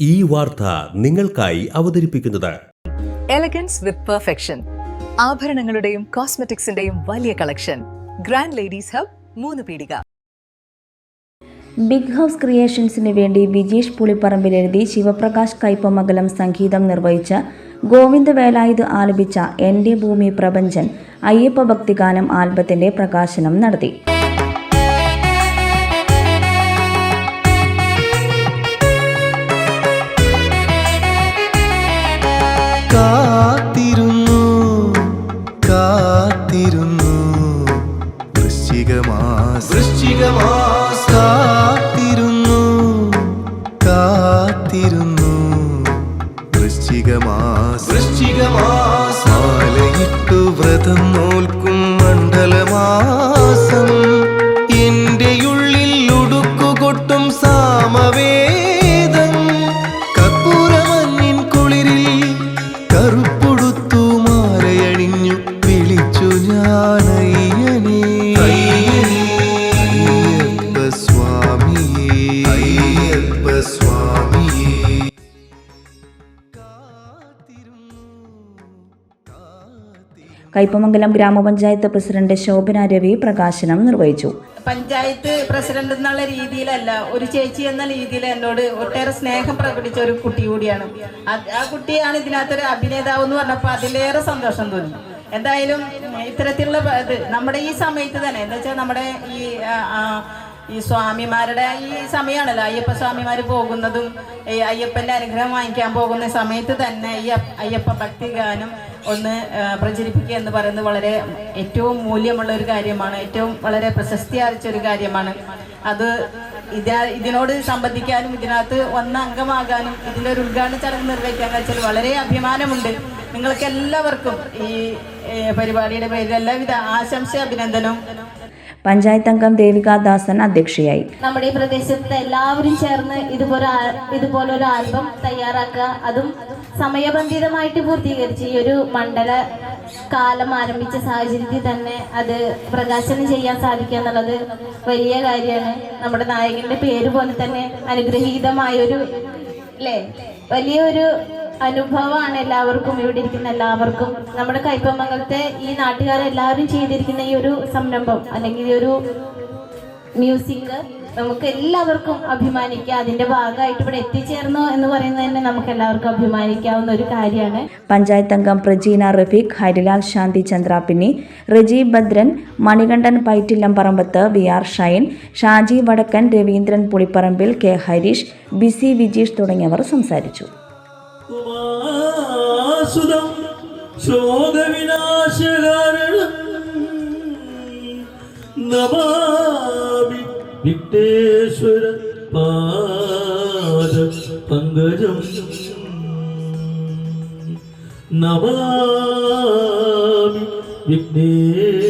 ഈ വാർത്ത നിങ്ങൾക്കായി അവതരിപ്പിക്കുന്നത്. എലഗൻസ് വിത്ത് പെർഫെക്ഷൻ ആഭരണങ്ങളുടെയും കോസ്മെറ്റിക്സിന്റെയും വലിയ കളക്ഷൻ ഗ്രാൻഡ് ലേഡീസ് ഹബ് മൂന്ന് പീടിക. ബിഗ് ഹൗസ് ക്രിയേഷൻസിന് വേണ്ടി വിജീഷ് പുളിപ്പറമ്പിൽ എഴുതി ശിവപ്രകാശ് കൈപ്പമംഗലം സംഗീതം നിർവഹിച്ച ഗോവിന്ദ വേലായുധ് ആലപിച്ച എന്റെ ഭൂമി പ്രപഞ്ചൻ അയ്യപ്പ ഭക്തിഗാനം ആൽബത്തിന്റെ പ്രകാശനം നടത്തി. വ്രതം നോൽക്കും മണ്ഡലമാസം എന്റെ ഉള്ളിൽ ഉടുക്കുകൊട്ടും സാമവേദം. കർപ്പൂരമഞ്ഞിൻ കുളിരിൽ കറുപ്പൊടുത്തു മാലയണിഞ്ഞു വിളിച്ചു ഞാനയ്യനേ കൈപ്പമംഗലം ഗ്രാമപഞ്ചായത്ത് പ്രസിഡന്റ് ശോഭന രവി പ്രകാശനം നിർവഹിച്ചു. പഞ്ചായത്ത് പ്രസിഡന്റ് എന്നുള്ള രീതിയിലല്ല ഒരു ചേച്ചി എന്ന രീതിയിൽ എന്നോട് ഒട്ടേറെ സ്നേഹം പ്രകടിച്ച ഒരു കുട്ടി കൂടിയാണ്. ആ കുട്ടിയാണ് ഇതിനകത്തൊരു അഭിനേതാവ് എന്ന് പറഞ്ഞപ്പോൾ അതിലേറെ സന്തോഷം തോന്നി. എന്തായാലും ഇത്തരത്തിലുള്ള ഇത് നമ്മുടെ ഈ സമയത്ത് തന്നെ എന്താ വെച്ചാൽ നമ്മുടെ ഈ ഈ സ്വാമിമാരുടെ ഈ സമയമാണല്ലോ അയ്യപ്പ സ്വാമിമാർ പോകുന്നതും ഈ അയ്യപ്പന്റെ അനുഗ്രഹം വാങ്ങിക്കാൻ പോകുന്ന സമയത്ത് തന്നെ ഈ അയ്യപ്പ ഭക്തി ഗാനം ഒന്ന് പ്രചരിപ്പിക്കുക എന്ന് പറയുന്നത് വളരെ ഏറ്റവും മൂല്യമുള്ള ഒരു കാര്യമാണ്. ഏറ്റവും വളരെ പ്രശസ്തി ആർജിച്ച ഒരു കാര്യമാണ്. അത് ഇതാ ഇതിനോട് സംബന്ധിക്കാനും ഇതിനകത്ത് ഒന്ന് അംഗമാകാനും ഇതിന്റെ ഒരു ഉദ്ഘാടന ചടങ്ങ് നിർവഹിക്കാന്ന് വെച്ചാൽ വളരെ അഭിമാനമുണ്ട്. നിങ്ങൾക്ക് എല്ലാവർക്കും ഈ പരിപാടിയുടെ പേരിൽ എല്ലാവിധ ആശംസ അഭിനന്ദനവും പഞ്ചായത്ത് അംഗം ദേവികാദാസൻ അധ്യക്ഷയായി. നമ്മുടെ ഈ പ്രദേശത്തെ എല്ലാവരും ചേർന്ന് ഇതുപോലെ ഇതുപോലെ ഒരു ആൽബം തയ്യാറാക്കുക. അതും സമയബന്ധിതമായിട്ട് പൂർത്തീകരിച്ച് ഈ ഒരു മണ്ഡല കാലം ആരംഭിച്ച സാഹചര്യത്തിൽ തന്നെ അത് പ്രകാശനം ചെയ്യാൻ സാധിക്കുക എന്നുള്ളത് വലിയ കാര്യമാണ്. നമ്മുടെ നായകന്റെ പേര് പോലെ തന്നെ അനുഗ്രഹീതമായൊരു അല്ലേ വലിയൊരു അനുഭവമാണ് എല്ലാവർക്കും ഇവിടെ ഇരിക്കുന്ന എല്ലാവർക്കും. നമ്മുടെ കൈപ്പമംഗലത്തെ ഈ നാട്ടുകാരെല്ലാവരും ചെയ്തിരിക്കുന്ന ഈ ഒരു സംരംഭം അല്ലെങ്കിൽ ഈ ഒരു മ്യൂസിക് നമുക്ക് എല്ലാവർക്കും അഭിമാനിക്കാം. അതിന്റെ ഭാഗമായിട്ട് ഇവിടെ എത്തിച്ചേർന്നു എന്ന് പറയുന്നത് തന്നെ നമുക്ക് എല്ലാവർക്കും അഭിമാനിക്കാവുന്ന ഒരു കാര്യമാണ്. പഞ്ചായത്ത് അംഗം Prajeena Rafeeq Harilal Shanthi Chandrappinni Rajeeb Bhadran Manikandan Paitillam Parambath V R Shine Shaji Vadakkan Raveendran Pulipparambil K Harish B C തുടങ്ങിയവർ സംസാരിച്ചു. ഉമാസുതം ശോകവിനാശകാരണം നമാമി വിഘ്നേശ്വര പാദ പങ്കജം നമാമി വിഘ്നേശ്വര